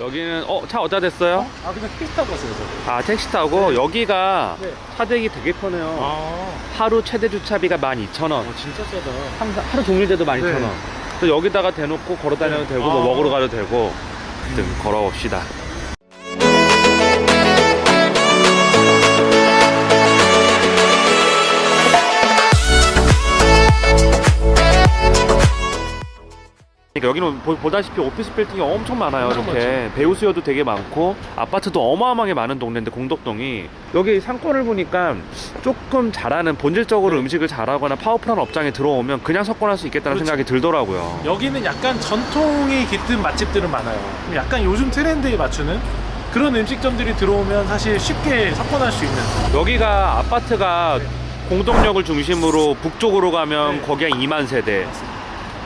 여기는 어 차 어디다 댔어요? 아 그냥 택시 타고 왔어요 저. 아 택시 타고 여기가 네. 차 대기 되게 편해요. 아, 하루 최대 주차비가 12,000원. 어, 진짜 싸다. 항상 하루 종일 돼도 12,000원. 네. 그래서 여기다가 대놓고 걸어 다녀도 네. 되고 뭐 아. 먹으러 가도 되고. 하여튼 음. 걸어봅시다. 그러니까 여기는 보, 보다시피 오피스 빌딩이 엄청 많아요. 엄청 이렇게 배우 수요도 되게 많고 아파트도 어마어마하게 많은 동네인데 공덕동이 여기 상권을 보니까 조금 잘하는 본질적으로 네. 음식을 잘하거나 파워풀한 업장에 들어오면 그냥 석권할 수 있겠다는 그렇죠. 생각이 들더라고요. 여기는 약간 전통이 깃든 맛집들은 많아요. 약간 요즘 트렌드에 맞추는 그런 음식점들이 들어오면 사실 쉽게 석권할 수 있는. 여기가 아파트가 공동역을 중심으로 북쪽으로 가면 네. 거기가 2만 세대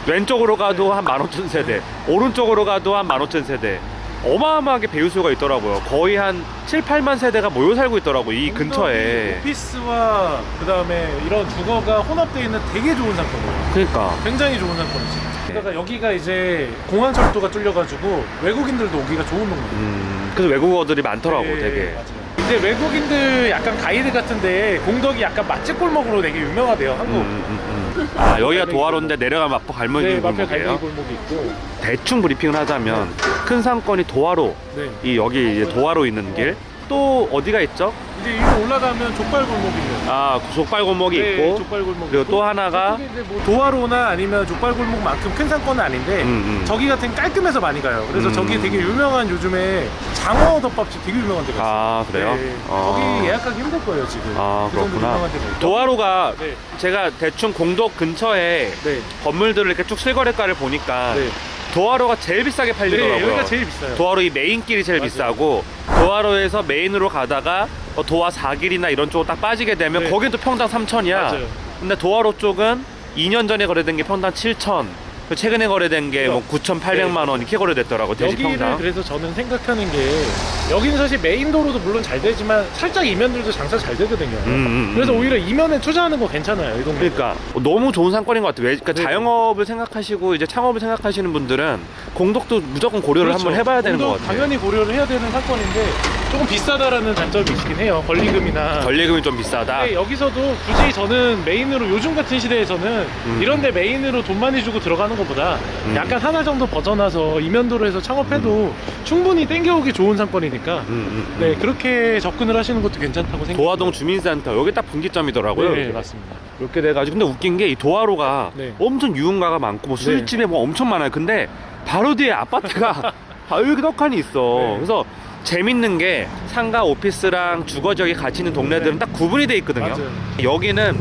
왼쪽으로 가도 한 15,000세대 오른쪽으로 가도 한 15,000세대 어마어마하게 배우수가 있더라고요 거의 한 7, 8만 세대가 모여 살고 있더라고 이 근처에 오피스와 그 다음에 이런 주거가 혼합되어 있는 되게 좋은 상권이에요. 그러니까 굉장히 좋은 상권이지. 그러니까 여기가 이제 공항철도가 뚫려가지고 외국인들도 오기가 좋은 동네. 음, 그래서 외국어들이 많더라고 네, 되게 맞아요. 이제 외국인들 약간 가이드 같은데 공덕이 약간 맛집 골목으로 되게 유명하대요 한국. 음, 음, 음. 아 여기가 도화로인데 내려가면 마포 갈매기 네, 마표 갈매기 골목이에요 골목이 있고. 대충 브리핑을 하자면 큰 상권이 도화로 네. 이 여기 이제 도화로 있는 길 또 어디가 있죠? 이제 위로 올라가면 족발 골목이 있는. 아 족발 골목이 네, 있고 족발 골목. 그리고. 또 하나가 뭐 도화로나 아니면 족발 골목만큼 큰 상권은 아닌데 음, 음. 저기 같은 깔끔해서 많이 가요. 그래서 음. 저기 되게 유명한 요즘에 장어 덮밥집 되게 유명한 데가 있어요. 아 그래요? 네. 어. 거기 예약하기 힘들 거예요 지금. 아 그 정도 그렇구나. 유명한 데가 있고. 도화로가 네. 제가 대충 공덕 근처에 네. 건물들을 이렇게 쭉 실거래가를 보니까 네. 도화로가 제일 비싸게 팔리더라고요. 네, 여기가 제일 비싸요. 도화로 이 메인길이 제일 맞아요. 비싸고 도화로에서 메인으로 가다가 어, 도화 4길이나 이런 쪽으로 딱 빠지게 되면 네. 거긴 또 평당 3천이야. 맞아요. 근데 도화로 쪽은 2년 전에 거래된 게 평당 7천. 최근에 거래된 게 뭐 9,800만 원 이렇게 거래됐더라고 여기를 평당. 그래서 저는 생각하는 게 여기는 사실 메인 도로도 물론 잘 되지만 살짝 이면들도 장사 잘 되거든요. 음, 음, 음. 그래서 오히려 이면에 투자하는 거 괜찮아요. 이 동네. 그러니까 너무 좋은 상권인 것 같아요. 왜, 그러니까 네. 자영업을 생각하시고 이제 창업을 생각하시는 분들은 공덕도 무조건 고려를 그렇죠. 한번 해봐야 되는 것 같아요. 당연히 고려를 해야 되는 상권인데 조금 비싸다라는 단점이 있긴 해요. 권리금이나. 전리금이 좀 비싸다. 근데 여기서도 굳이 저는 메인으로 요즘 같은 시대에서는 음. 이런데 메인으로 돈 많이 주고 들어가는 것보다 음. 약간 하나 정도 벗어나서 이면도로 해서 창업해도 충분히 땡겨오기 좋은 상권이니까 음, 음, 음. 네 그렇게 접근을 하시는 것도 괜찮다고 생각해요. 도화동 주민센터 여기 딱 분기점이더라고요. 네. 맞습니다. 이렇게 돼가지고 근데 웃긴 게 이 도화로가 네. 엄청 유흥가가 많고 뭐 네. 술집에 뭐 엄청 많아요. 근데 바로 뒤에 아파트가 바로 이렇게 떡하니 있어. 네. 그래서 재밌는 게 상가 오피스랑 주거 지역이 같이 있는 동네들은 네. 딱 구분이 돼 있거든요. 맞아요. 여기는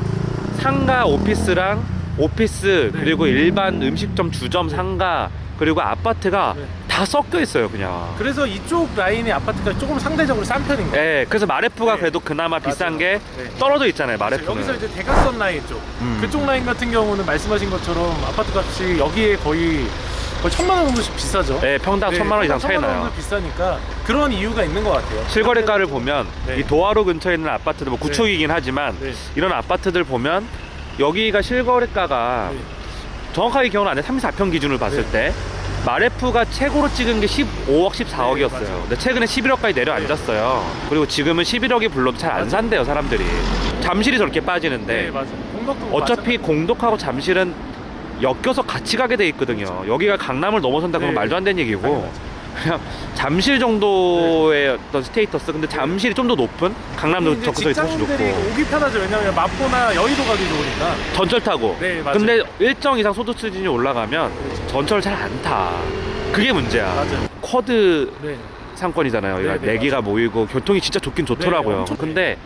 상가 오피스랑 오피스 네. 그리고 일반 음식점 주점 상가 그리고 아파트가 네. 다 섞여 있어요 그냥. 그래서 이쪽 라인의 아파트가 조금 상대적으로 싼 편인 거예요. 예, 그래서 마레프가 네. 그래도 그나마 비싼 맞아요. 게 네. 떨어져 있잖아요 마레프는. 여기서 이제 대각선 라인 쪽 음. 그쪽 라인 같은 경우는 말씀하신 것처럼 아파트 값이 여기에 거의 거의 천만 원 정도씩 비싸죠. 예, 평당 네, 천만 원 이상 차이 천만 원 나요. 정도 비싸니까 그런 이유가 있는 것 같아요. 실거래가를 보면 네. 이 도화로 근처에 있는 아파트들 뭐 구축이긴 하지만 네. 이런 아파트들 보면 여기가 실거래가가 네. 정확하게 기억은 안 나. 34평 기준으로 봤을 네. 때 마레프가 최고로 찍은 게 15억, 14억이었어요. 네, 맞아요. 근데 최근에 11억까지 내려앉았어요. 그리고 지금은 11억이 불러도 잘 안. 산대요, 사람들이. 잠실이 저렇게 빠지는데 네, 맞아요. 공덕도 어차피. 공덕하고 잠실은 엮여서 같이 가게 돼 있거든요. 여기가 강남을 넘어선다 그러면 네. 말도 안 되는 얘기고. 그냥 잠실 정도의 어떤 스테이터스 근데 잠실이 좀 더 높은 강남도 이제 적성이 훨씬 직장인들이 좋고 오기 편하죠. 왜냐면 마포나 여의도 가기 좋으니까. 전철 타고 네, 맞아요. 근데 일정 이상 소득 수준이 올라가면 그렇죠. 전철을 잘안 타. 그게 문제야. 맞아요. 쿼드 네. 상권이잖아요. 여기가 네, 네, 내기가 모이고 교통이 진짜 좋긴 좋더라고요. 네, 엄청 근데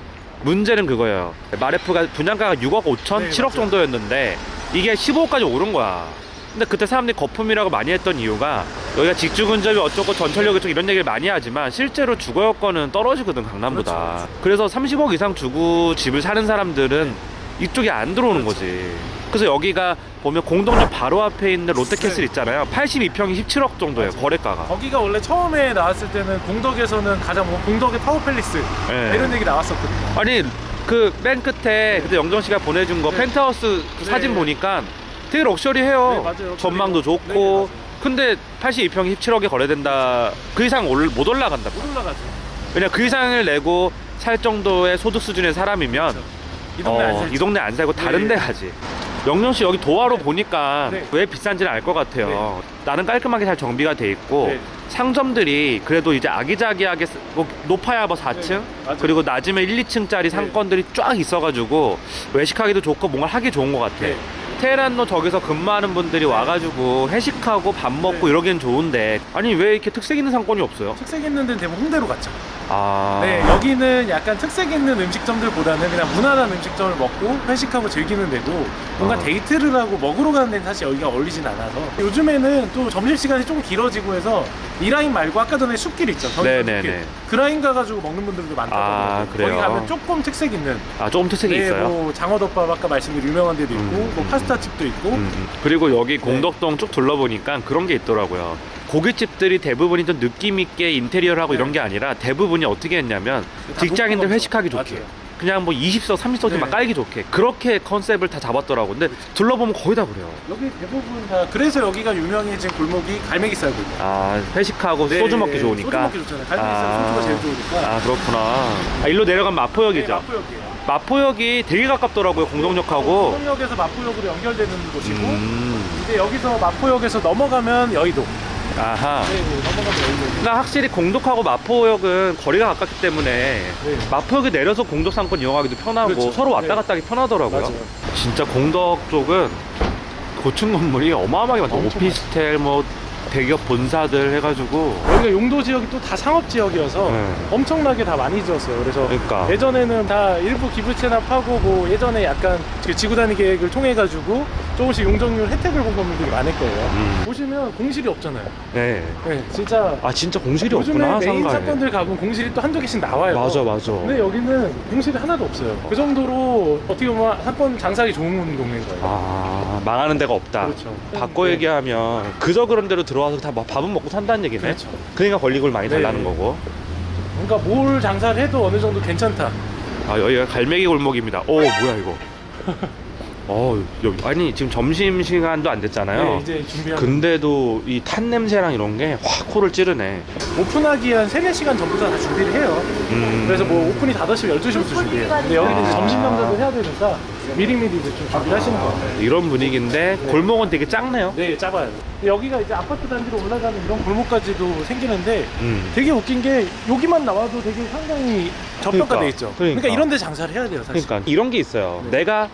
문제는 그거예요. 마레프가 분양가가 6억 5천, 네, 7억 맞아요. 정도였는데 이게 15억까지 오른 거야. 근데 그때 사람들이 거품이라고 많이 했던 이유가 여기가 직주 근접이 어쩌고 전철역 이쪽 이런 얘기를 많이 하지만 실제로 주거 여건은 떨어지거든 강남보다. 그렇죠, 그래서 30억 이상 주고 집을 사는 사람들은 이쪽에 안 들어오는 그렇죠. 거지. 그래서 여기가 보면 공동역 바로 앞에 있는 롯데캐슬 네. 있잖아요. 82평이 17억 정도예요 거래가가. 거기가 원래 처음에 나왔을 때는 공덕에서는 가장 뭐 공덕의 타워팰리스 네. 이런 얘기 나왔었거든요. 아니 그 맨 끝에 그때 영정 씨가 보내준 거 네. 펜트하우스 그 네. 사진 보니까 되게 럭셔리해요. 네, 맞아요. 전망도 럭셔리고. 좋고. 네. 근데 82평이 17억에 거래된다. 그 이상 올, 못 올라간다. 못 올라가죠. 왜냐 그 이상을 내고 살 정도의 소득 수준의 사람이면 이 동네 안 어, 살죠. 이 동네 안 살고 다른 네. 데 가지. 영영 씨 여기 도화로 보니까 네. 왜 비싼지는 알것 같아요. 나는 깔끔하게 잘 정비가 돼 있고 네. 상점들이 그래도 이제 아기자기하게 쓰- 뭐 높아야 뭐 4층 네, 맞아요. 그리고 낮으면 1, 2층짜리 상권들이 쫙 있어가지고 외식하기도 좋고 뭔가 하기 좋은 것 같아. 네. 테헤란로 저기서 근무하는 분들이 와가지고 회식하고 밥 먹고 네. 이러기엔 좋은데 아니 왜 이렇게 특색 있는 상권이 없어요? 특색 있는 데는 대부분 홍대로 갔죠. 아, 네, 여기는 약간 특색 있는 음식점들보다는 그냥 무난한 음식점을 먹고 회식하고 즐기는데도 뭔가 어. 데이트를 하고 먹으러 가는 데는 사실 여기가 어울리진 않아서 요즘에는 또 점심시간이 조금 길어지고 해서 이 라인 말고 아까 전에 숲길 있죠. 네네네. 숲길. 그 라인 가가지고 먹는 분들도 많다고 아. 그래요? 거기 가면 조금 특색 있는 아 조금 특색이 네, 있어요. 뭐 장어덮밥 아까 말씀드린 유명한 데도 있고 음, 뭐 음, 파스타 집도 있고 음, 음. 그리고 여기 공덕동 쭉 둘러보니까 그런 게 있더라고요. 고깃집들이 대부분이 좀 느낌 있게 인테리어를 하고 네. 이런 게 아니라 대부분이 어떻게 했냐면 다 직장인들 회식하기. 좋게 맞아요. 그냥 뭐 20석, 30석만 네. 깔기 좋게 그렇게 컨셉을 다 잡았더라고. 근데 둘러보면 거의 다 그래요. 여기 대부분 다 그래서 여기가 유명해진 골목이 갈매기 쌀골목 아 회식하고 소주 먹기 좋으니까. 네, 소주 먹기 좋잖아요. 갈매기 쌀 아. 소주가 제일 좋으니까. 아 그렇구나. 아, 일로 내려가면 마포역이죠. 네, 마포역이에요. 마포역이 되게 가깝더라고요 공동역하고. 공동역에서 마포역으로 연결되는 곳이고 음, 이제 여기서 마포역에서 넘어가면 여의도. 아하. 네, 네, 넘어가면 여의도. 그러니까 확실히 공덕하고 마포역은 거리가 가깝기 때문에 네. 마포역에 내려서 공덕 상권 이용하기도 편하고 그렇죠. 서로 왔다 네. 갔다 하기 편하더라고요. 맞아요. 진짜 공덕 쪽은 고층 건물이 어마어마하게 많아요. 엄청 오피스텔 뭐 대기업 본사들 해가지고 여기가 용도 지역이 또 다 상업 지역이어서 네. 엄청나게 다 많이 지었어요. 그래서 그러니까 예전에는 다 일부 기부 체납하고 뭐 예전에 약간 그 지구 단위 계획을 통해 가지고 조금씩 용적률 혜택을 본 건물들이 많을 거예요. 음. 보시면 공실이 없잖아요. 네. 네, 진짜 아 진짜 공실이 요즘에 없구나 메인 상가에. 사건들 가면 공실이 또 한두 개씩 나와요. 맞아 맞아. 근데 여기는 공실이 하나도 없어요. 그 정도로 어떻게 보면 사건 장사하기 좋은 동네인 거예요. 아 망하는 데가 없다. 그렇죠. 바꿔 네. 얘기하면 그저 그런 데로 들어와서 다뭐 밥은 먹고 산다는 얘기네. 그렇죠. 그러니까 권리금을 많이 네. 달라는 거고. 그러니까 뭘 장사를 해도 어느 정도 괜찮다. 아 여기가 갈매기 골목입니다. 오 뭐야 이거. 어 여기 아니 지금 점심 시간도 안 됐잖아요. 네, 이제 준비하는 근데도 이 탄 냄새랑 이런 게 확 코를 찌르네. 오픈하기 한 3, 4시간 전부터 다 준비를 해요. 음. 그래서 뭐 오픈이 5시, 12시부터 준비해요. 근데 여기는 이제 아. 점심 장사도 해야 되니까 미리미리 이제 좀 준비를 하시는 거예요. 이런 분위기인데 골목은 되게 작네요. 네, 작아요. 근데 여기가 이제 아파트 단지로 올라가는 이런 골목까지도 생기는데 음. 되게 웃긴 게 여기만 나와도 되게 상당히 저평가돼 그러니까, 있죠. 그러니까. 그러니까. 이런 데 장사를 해야 돼요, 사실. 그러니까 이런 게 있어요. 네. 내가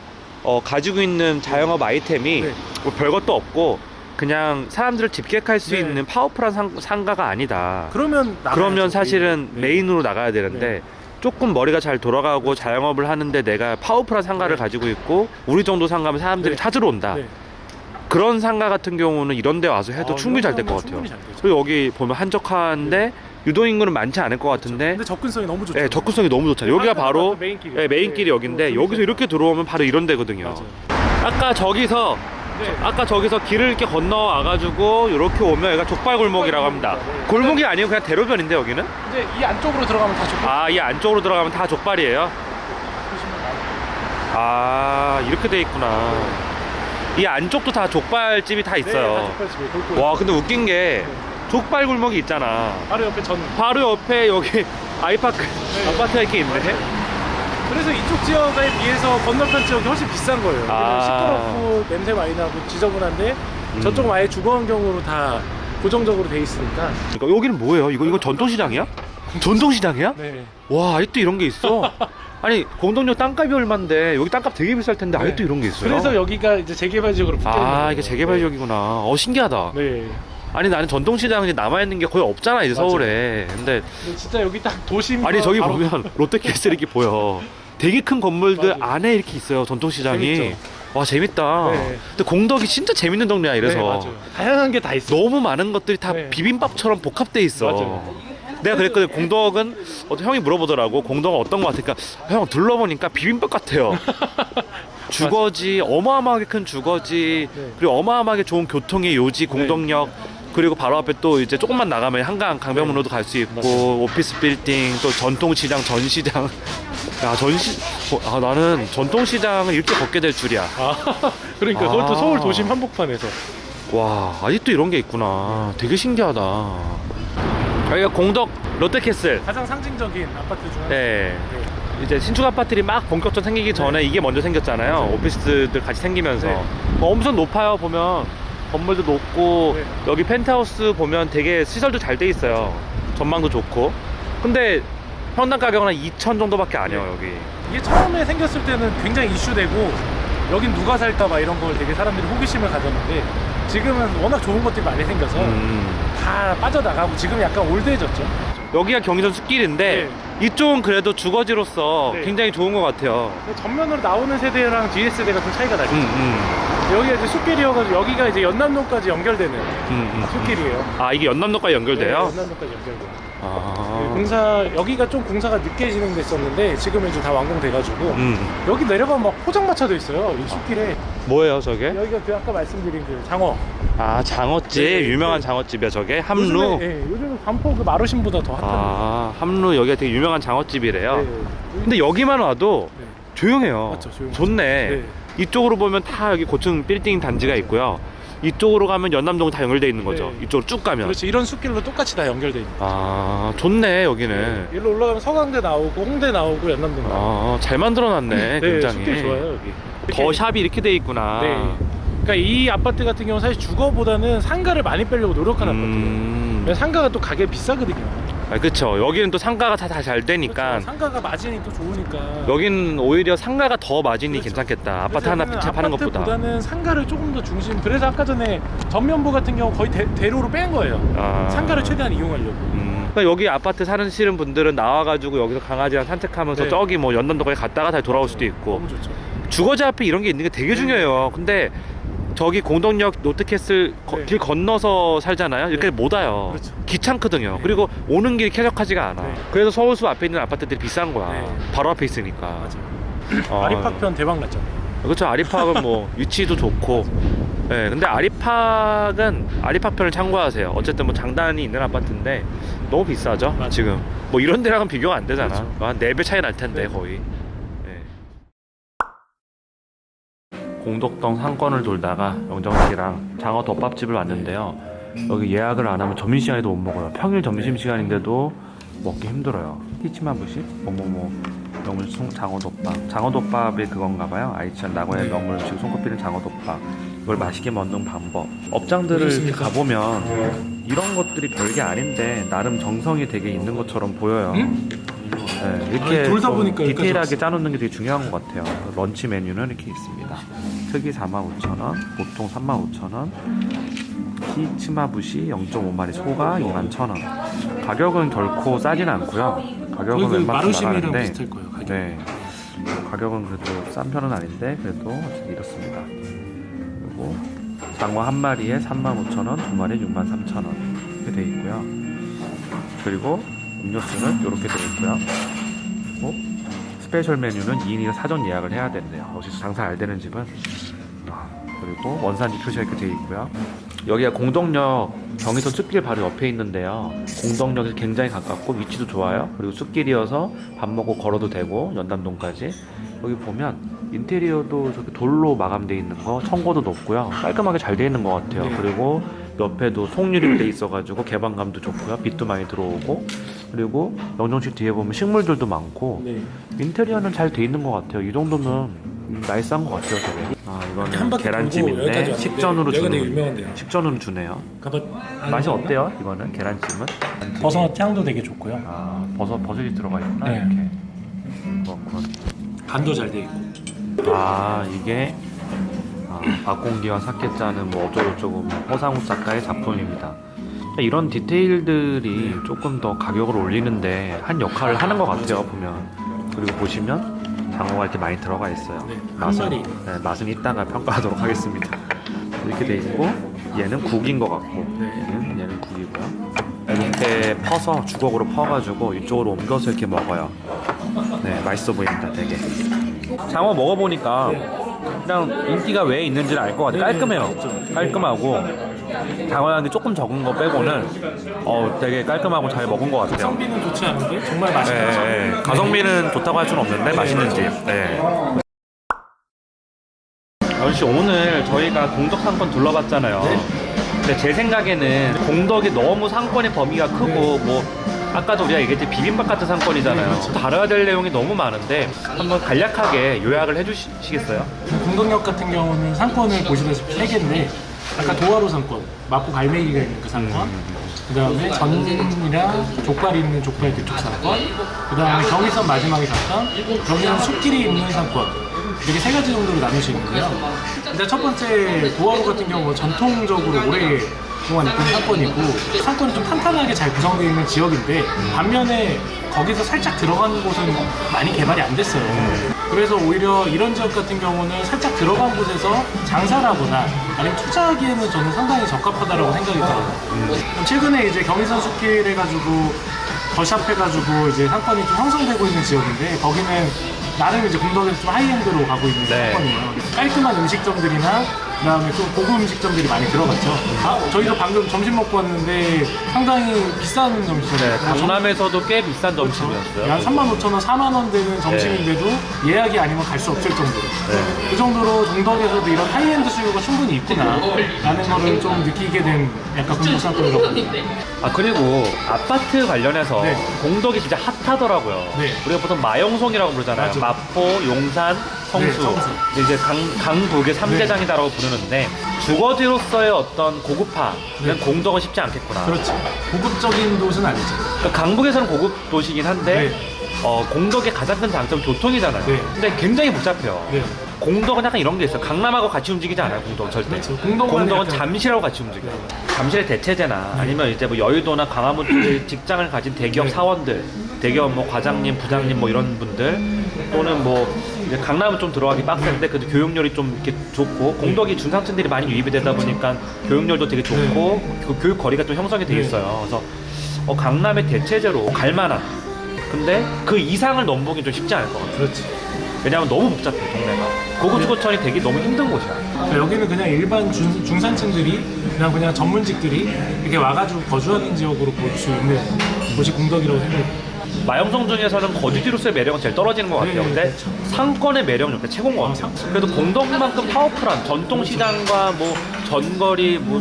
어, 가지고 있는 자영업 아이템이 네. 뭐 별것도 없고 그냥 사람들을 집객할 수 네. 있는 파워풀한 상, 상가가 아니다. 그러면 나가야죠. 그러면 사실은 네. 메인으로 나가야 되는데 네. 조금 머리가 잘 돌아가고 자영업을 하는데 내가 파워풀한 상가를 네. 가지고 있고 우리 정도 상가면 사람들이 네. 찾으러 온다. 네. 그런 상가 같은 경우는 이런 데 와서 해도 아, 충분히 잘 될 것 같아요. 충분히 잘 되죠. 그리고 여기 보면 한적한데 유동 인구는 많지 않을 것 같은데 근데 접근성이 너무 좋죠. 네, 접근성이 너무 좋잖아요. 여기가 바로 그 메인길이에요. 네, 메인길이 네. 여기인데 또 여기서 이렇게 들어오면 바로 이런 데거든요. 맞아요. 아까 저기서 네. 아까 저기서 길을 이렇게 건너와 가지고 이렇게 오면 여기가 족발 골목이라고 합니다. 네. 골목이 아니고 그냥 대로변인데 여기는? 이제 이 안쪽으로 들어가면 다 좋고 아, 이 안쪽으로 들어가면 다 족발이에요. 아, 이렇게 돼 있구나. 이 안쪽도 다 족발집이 다 네, 있어요. 다 족발집이에요. 골골. 와, 근데 웃긴 게 족발 골목이 있잖아. 바로 옆에 전. 바로 옆에 여기 아이파크 네. 아파트가 이렇게 있네. 그래서 이쪽 지역에 비해서 건너편 지역이 훨씬 비싼 거예요. 아. 시끄럽고 냄새 많이 나고 지저분한데 음. 저쪽은 아예 주거 환경으로 다 고정적으로 돼 있으니까. 그러니까 여기는 뭐예요? 이거 이거 전통시장이야? 전통시장이야? 네. 와 아직도 이런 게 있어. 아니 공동역 땅값이 얼만데 여기 땅값 되게 비쌀 텐데 아직도 네. 이런 게 있어요. 그래서 여기가 이제 재개발 지역으로 붙여 있는 아. 이게 재개발 지역이구나. 어 신기하다. 네. 아니 나는 전통시장이 남아 있는 게 거의 없잖아 이제 맞아요. 서울에. 근데 근데 진짜 여기 딱 도심. 아니 저기 바로 보면 롯데캐슬 이렇게 보여. 되게 큰 건물들 맞아요. 안에 이렇게 있어요 전통시장이. 재밌죠. 와 재밌다. 네. 근데 공덕이 진짜 재밌는 동네야 이래서. 네, 맞아요. 다양한 게 다 있어. 너무 많은 것들이 다 네. 비빔밥처럼 복합돼 있어. 맞아요. 내가 그랬거든. 공덕은 어떤 형이 물어보더라고. 공덕은 어떤 것 같으니까 형 둘러보니까 비빔밥 같아요. 주거지 어마어마하게 큰 주거지 네. 그리고 어마어마하게 좋은 교통의 요지 공덕역 그리고 바로 앞에 또 이제 조금만 나가면 한강 강변문로도 갈 수 있고 네. 오피스 빌딩 또 전통시장 전시장 야 전시 어, 아 나는 전통시장을 이렇게 걷게 될 줄이야 아, 그러니까 아. 그것도 서울 도심 한복판에서. 와 아직도 이런 게 있구나 되게 신기하다 여기가 공덕 롯데캐슬 가장 상징적인 아파트 중 하나. 네 이제 신축 아파트들이 막 본격적으로 생기기 전에 이게 먼저 생겼잖아요. 오피스들 같이 생기면서 네. 뭐 엄청 높아요 보면 건물도 높고 네. 여기 펜트하우스 보면 되게 시설도 잘 돼 있어요 전망도 좋고 근데 평당 가격은 한 2천 정도밖에 안 해요 네. 여기 이게 처음에 생겼을 때는 굉장히 이슈되고 여긴 누가 살까 막 이런 걸 되게 사람들이 호기심을 가졌는데 지금은 워낙 좋은 것들이 많이 생겨서 음. 다 빠져나가고 지금 약간 올드해졌죠. 여기가 경의선 숲길인데 이쪽은 그래도 주거지로서 네. 굉장히 좋은 것 같아요 전면으로 나오는 세대랑 뒤에 세대가 좀 차이가 나죠. 음, 음, 여기가 이제 숲길이어가지고 여기가 이제 연남동까지 연결되는 음, 음. 숲길이에요. 아 이게 연남로까지 연결돼요? 네, 연남동까지 연결돼요. 아. 공사 여기가 좀 공사가 늦게 진행됐었는데 지금은 이제 다 완공돼가지고 음. 여기 내려가면 막 포장마차도 있어요. 이 숲길에 뭐예요 저게? 여기가 그 아까 말씀드린 그 장어. 아 장어집 네, 유명한 네. 장어집이야 저게 함루 요즘에, 예, 요즘 반포 그 마루신보다 더 핫한. 아 함루 여기가 되게 유명한 장어집이래요 네. 근데 여기만 와도 네. 조용해요 맞죠, 조용하죠. 좋네 네. 이쪽으로 보면 다 여기 고층 빌딩 단지가 있고요 이쪽으로 가면 연남동 다 연결돼 있는 거죠 네. 이쪽으로 쭉 가면 그렇지 이런 숲길로 똑같이 다 연결돼 있는. 아 좋네 여기는 일로 올라가면 서강대 나오고 홍대 나오고 연남동 나오고. 아, 잘 만들어놨네 네, 굉장히 숲길 좋아요 여기. 더 샵이 이렇게 돼 있구나 네. 그러니까 이 아파트 같은 경우 는 사실 주거보다는 상가를 많이 빼려고 노력한 아파트예요. 음... 왜냐면 상가가 또 가격 비싸거든요. 아, 그쵸 여기는 또 상가가 다 잘 되니까 그렇죠. 상가가 마진이 또 좋으니까. 여긴 오히려 상가가 더 마진이 그렇죠. 괜찮겠다 아파트 하나 여기는 채 파는 것보다 아파트보다는 상가를 조금 더 중심. 그래서 아까 전에 전면부 같은 경우 거의 대, 대로로 뺀 거예요. 아. 상가를 최대한 이용하려고. 음. 그러니까 여기 아파트 사는 시는 분들은 나와가지고 여기서 강아지랑 산책하면서 네. 저기 뭐 연남동까지 갔다가 다시 돌아올 수도 있고 너무 좋죠. 주거지 앞에 이런 게 있는 게 되게 네. 중요해요 근데 저기 공덕역 노트캐슬 거- 네. 길 건너서 살잖아요 이렇게 네. 못 와요 그렇죠. 귀찮거든요 네. 그리고 오는 길이 쾌적하지가 않아 네. 그래서 서울숲 앞에 있는 아파트들이 비싼 거야 네. 바로 앞에 있으니까 맞아요. 어, 아리팍 편 대박 났잖아요. 그렇죠 아리팍은 뭐 위치도 좋고 네, 근데 아리팍은 아리팍 편을 참고하세요 어쨌든 뭐 장단이 있는 아파트인데 너무 비싸죠 맞아요. 지금 뭐 이런 데랑은 비교가 안 되잖아 그렇죠. 한 4배 차이 날 텐데 네. 거의 네. 공덕동 상권을 돌다가 영정씨랑 장어 덮밥집을 왔는데요. 여기 예약을 안 하면 점심시간에도 못 먹어요. 평일 점심시간인데도 먹기 힘들어요. 히치마부시 뭐뭐뭐. 명물송 장어덮밥. 장어덮밥이 그건가 봐요. 아이치안 나고야 네. 명물 음식 손꼽히는 장어덮밥. 이걸 맛있게 먹는 방법. 업장들을? 가보면 이런 것들이 별게 아닌데 나름 정성이 되게 있는 것처럼 보여요. 응? 네, 이렇게 아니, 돌다 좀 보니까 여기까지 디테일하게 왔어. 짜놓는 게 되게 중요한 것 같아요 런치 메뉴는 이렇게 있습니다 특이 45,000원 보통 35,000원 히치마부시 0.5마리 소가 21,000원 가격은 결코 싸진 않고요 가격은 거의 그 웬만큼 마루심이랑 나가는데 비슷할 거예요. 가격. 네. 가격은 그래도 싼 편은 아닌데 그래도 어쨌든 이렇습니다. 그리고 장어 한 마리에 35,000원, 두 마리에 63,000원 이렇게 돼 있고요. 그리고 음료수는 이렇게 돼 있고요. 그리고 스페셜 메뉴는 2인이서 사전 예약을 해야 된대요. 역시 장사 잘 되는 집은 아, 그리고 원산지 표시가 이렇게 돼 있고요. 여기가 공덕역 경의선 숲길 바로 옆에 있는데요. 공덕역에서 굉장히 가깝고 위치도 좋아요. 그리고 숲길이어서 밥 먹고 걸어도 되고 연담동까지. 여기 보면 인테리어도 저기 돌로 마감돼 있는 거 청고도 높고요. 깔끔하게 잘돼 있는 것 같아요. 네. 그리고 옆에도 송유리로 돼 있어가지고 개방감도 좋고요. 빛도 많이 들어오고 그리고 영정식 뒤에 보면 식물들도 많고 네. 인테리어는 잘 돼 있는 것 같아요. 이 정도면 음, 나이스한 것 같아요, 되게. 아, 한 이거는 바퀴 돌고 계란찜인데 왔는데 식전으로 여기가 되게 유명한데요. 식전으로 주네요. 맛이 어때요? 이거는 계란찜은? 버섯 향도 되게 좋고요. 아, 버섯 버섯이 들어가 있구나 네. 이렇게. 그렇군. 간도 잘 돼 있고. 아, 이게 아, 박공기와 사케짜는 뭐 어쩌고저쩌고 뭐 허상우 작가의 작품입니다. 이런 디테일들이 조금 더 가격을 올리는데 한 역할을 하는 것 같아요 보면 그리고 보시면 장어가 이렇게 많이 들어가 있어요. 네, 한 맛은 마리. 네, 맛은 이따가 평가하도록 하겠습니다. 이렇게 돼 있고 얘는 국인 것 같고 네. 얘는 얘는 국이고요. 이렇게 퍼서 주걱으로 퍼가지고 이쪽으로 옮겨서 이렇게 먹어요. 네, 맛있어 보입니다, 되게. 장어 먹어보니까 그냥 인기가 왜 있는지를 알 것 같아요. 네, 깔끔해요. 그렇죠. 깔끔하고 장어 향이 조금 적은 거 빼고는 어 되게 깔끔하고 잘 먹은 것 같아요. 성비는 좋지 않은데 정말 맛있는 집. 네, 네. 가성비는 좋다고 할 수는 없는데 맛있는 집. 네. 연씨 오늘 저희가 공덕 상권 둘러봤잖아요. 네. 근데 제 생각에는 공덕이 너무 상권의 범위가 크고 네. 뭐 아까도 우리가 얘기했지 비빔밥 같은 상권이잖아요. 네, 그렇죠. 다뤄야 될 내용이 너무 많은데 한번 간략하게 요약을 해주시겠어요? 공덕역 같은 경우는 상권을 보시다시피 세 개인데 아까 도화로 상권, 마포 갈매기가 있는 그 상권, 그 다음에 전이랑 족발이 있는 족발 그쪽 상권, 그 다음에 경의선 마지막에 상권, 여기는 숲길이 있는 상권. 이렇게 세 가지 정도로 나눌 수 있는데요. 일단 첫 번째 도화로 같은 경우 전통적으로 오래 동안 있던 상권이고 상권이 좀 탄탄하게 잘 구성되어 있는 지역인데 반면에 거기서 살짝 들어가는 곳은 많이 개발이 안 됐어요. 그래서 오히려 이런 지역 같은 경우는 살짝 들어간 곳에서 장사를 하거나 아니면 투자하기에는 저는 상당히 적합하다고 생각이 들어요. 최근에 이제 경의선 숲길 해가지고 더샵 해가지고 이제 상권이 좀 형성되고 있는 지역인데 거기는 나름 이제 공덕에서 좀 하이엔드로 가고 있는 네. 상권이에요. 깔끔한 음식점들이나 그다음에 좀 고급 음식점들이 많이 들어갔죠. 아, 저희도 방금 점심 먹고 왔는데 상당히 비싼 점심이에요. 네, 강남에서도 꽤 비싼 한 점심이었어요. 3만 5천 원, 4만 원 되는 점심인데도 예약이 아니면 갈 수 없을 정도로 네. 그 정도로 동덕에서도 이런 하이엔드 수요가 충분히 있구나 라는 거를 좀 느끼게 된 약간 공덕상권이라고 봅니다. 아 그리고 아파트 관련해서 네. 공덕이 진짜 핫하더라고요. 네. 우리가 보통 마영송이라고 부르잖아요. 맞죠. 마포, 용산, 성수. 네, 성수. 근데 이제 강, 강북의 삼대장이다라고 부르는데 주거지로서의 어떤 고급화는 네. 공덕은 쉽지 않겠구나. 그렇죠. 고급적인 도시는 아니죠. 그러니까 강북에서는 고급 도시긴 한데 네. 어, 공덕의 가장 큰 장점 은 교통이잖아요. 네. 근데 굉장히 복잡해요. 네. 공덕은 약간 이런 게 있어요. 강남하고 같이 움직이지 않아요. 공덕은 절대. 그렇죠. 공덕은 약간- 잠실하고 같이 움직여요. 네. 잠실의 대체제나 아니면 이제 뭐 여의도나 강화문 쪽에 직장을 가진 대기업 네. 사원들, 대기업 뭐 과장님, 부장님 뭐 이런 분들 또는 뭐 이제 강남은 좀 들어가기 빡센데 그래도 교육열이 좀 이렇게 좋고 공덕이 중상층들이 많이 유입이 되다 보니까 교육열도 되게 좋고 그 교육 거리가 좀 형성이 돼 네. 있어요. 그래서 어, 강남의 대체제로 갈 만한 근데 그 이상을 넘보기 좀 쉽지 않을 것 같아요. 그렇지. 왜냐하면 너무 복잡해 동네가 고급주거촌이 되기 너무 힘든 곳이야. 그러니까 여기는 그냥 일반 중, 중산층들이 그냥 그냥 전문직들이 이렇게 와가지고 거주하는 지역으로 볼 수 있는 곳이 공덕이라고 생각해요. 마영성 중에서는 거주지로서의 매력은 제일 떨어지는 것 같아요. 네, 근데 그렇죠. 상권의 매력은 이렇게 최고인 것 아, 같아요. 그래도 공덕만큼 파워풀한 전통시장과 뭐 전거리, 뭐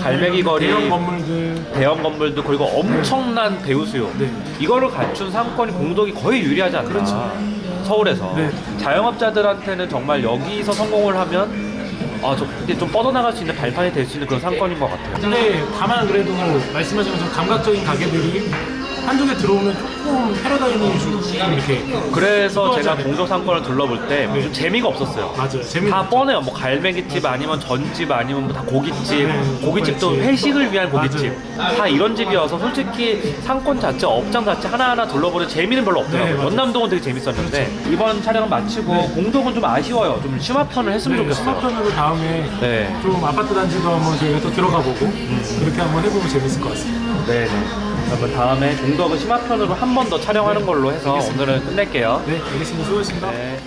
갈매기 거리, 대형 건물들 대형 건물도 그리고 엄청난 배우 수요. 네. 이거를 갖춘 상권이 공덕이 거의 유리하지 않나. 그렇죠. 서울에서. 네. 자영업자들한테는 정말 여기서 성공을 하면 아, 저 이게 좀 뻗어나갈 수 있는 발판이 될 수 있는 그런 상권인 것 같아요. 근데 다만 그래도 말씀하신 것처럼 감각적인 가게들이 한두 개 들어오면 조금 패러다임이 좀 이렇게 그래서. 제가 공덕 상권을 둘러볼 때 네. 좀 재미가 없었어요. 맞아요. 재밌 다 뻔해요. 뭐 갈매기집 아니면 전집 아니면 뭐다 고깃집, 네, 고깃집도 족발집. 회식을 위한 고깃집. 다 이런 집이어서 솔직히 상권 자체, 업장 자체 하나하나 둘러보는 재미는 별로 없더라고요. 네, 맞아요. 그렇죠. 연남동은 되게 재밌었는데 이번 촬영을 마치고 공덕은 좀 아쉬워요. 좀 심화편을 했으면 네, 좋겠어요. 심화편으로 다음에 네. 좀 아파트 단지도 한번 저희가 또 들어가 보고 그렇게 한번 해보면 재밌을 것 같습니다. 네. 그러면 다음에 공덕은 심화편으로 한 번 더 촬영하는 걸로 해서. 오늘은 끝낼게요. 네, 알겠습니다. 수고하셨습니다. 네.